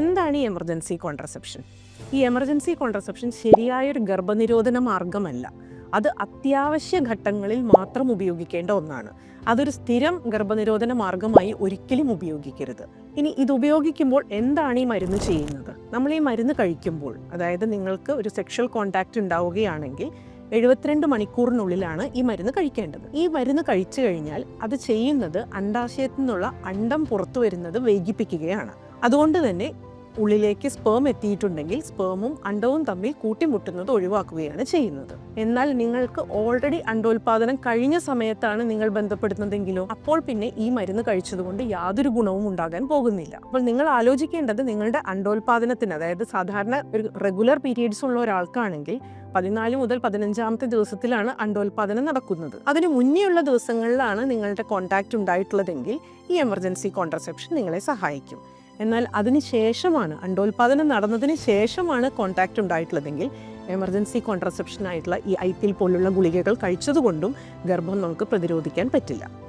എന്താണ് ഈ emergency contraception ഈ എമർജൻസി കോൺട്രസെപ്ഷൻ ശരിയായൊരു ഗർഭനിരോധന മാർഗമല്ല. അത് അത്യാവശ്യ ഘട്ടങ്ങളിൽ മാത്രം ഉപയോഗിക്കേണ്ട ഒന്നാണ്. അതൊരു സ്ഥിരം ഗർഭനിരോധന മാർഗമായി ഒരിക്കലും ഉപയോഗിക്കരുത്. ഇനി ഇത് ഉപയോഗിക്കുമ്പോൾ എന്താണ് ഈ മരുന്ന് ചെയ്യുന്നത്? നമ്മൾ ഈ മരുന്ന് കഴിക്കുമ്പോൾ അതായത് നിങ്ങൾക്ക് ഒരു സെക്ഷൽ കോണ്ടാക്റ്റ് ഉണ്ടാവുകയാണെങ്കിൽ എഴുപത്തിരണ്ട് മണിക്കൂറിനുള്ളിലാണ് ഈ മരുന്ന് കഴിക്കേണ്ടത്. ഈ മരുന്ന് കഴിച്ചു കഴിഞ്ഞാൽ അത് ചെയ്യുന്നത് അണ്ടാശയത്തിൽ നിന്നുള്ള അണ്ടം പുറത്തു വരുന്നത് വൈകിപ്പിക്കുകയാണ് അതുകൊണ്ട് തന്നെ ഉള്ളിലേക്ക് സ്പേം എത്തിയിട്ടുണ്ടെങ്കിൽ സ്പേമും അണ്ടവും തമ്മിൽ കൂട്ടിമുട്ടുന്നത് ഒഴിവാക്കുകയാണ് ചെയ്യുന്നത്. എന്നാൽ നിങ്ങൾക്ക് ഓൾറെഡി അണ്ടോൽപാദനം കഴിഞ്ഞ സമയത്താണ് നിങ്ങൾ ബന്ധപ്പെടുന്നതെങ്കിലോ അപ്പോൾ പിന്നെ ഈ മരുന്ന് കഴിച്ചതുകൊണ്ട് യാതൊരു ഗുണവും ഉണ്ടാകാൻ പോകുന്നില്ല. അപ്പോൾ നിങ്ങൾ ആലോചിക്കേണ്ടത് നിങ്ങളുടെ അണ്ടോൽപാദനത്തിന് അതായത് സാധാരണ ഒരു റെഗുലർ പീരീഡ്സ് ഉള്ള ഒരാൾക്കാണെങ്കിൽ പതിനാല് മുതൽ പതിനഞ്ചാമത്തെ ദിവസത്തിലാണ് അണ്ടോൽപാദനം നടക്കുന്നത്. അതിന് മുന്നേയുള്ള ദിവസങ്ങളിലാണ് നിങ്ങളുടെ കോണ്ടാക്റ്റ് ഉണ്ടായിട്ടുള്ളതെങ്കിൽ ഈ എമർജൻസി കോൺട്രസെപ്ഷൻ നിങ്ങളെ സഹായിക്കും. എന്നാൽ അതിന് ശേഷമാണ് അണ്ടോൽപാദനം നടന്നതിന് ശേഷമാണ് കോണ്ടാക്റ്റ് ഉണ്ടായിട്ടുള്ളതെങ്കിൽ എമർജൻസി കോൺട്രസെപ്ഷൻ ആയിട്ടുള്ള ഈ ഐ പോലുള്ള ഗുളികകൾ കഴിച്ചതുകൊണ്ടും ഗർഭം നമുക്ക് പ്രതിരോധിക്കാൻ പറ്റില്ല.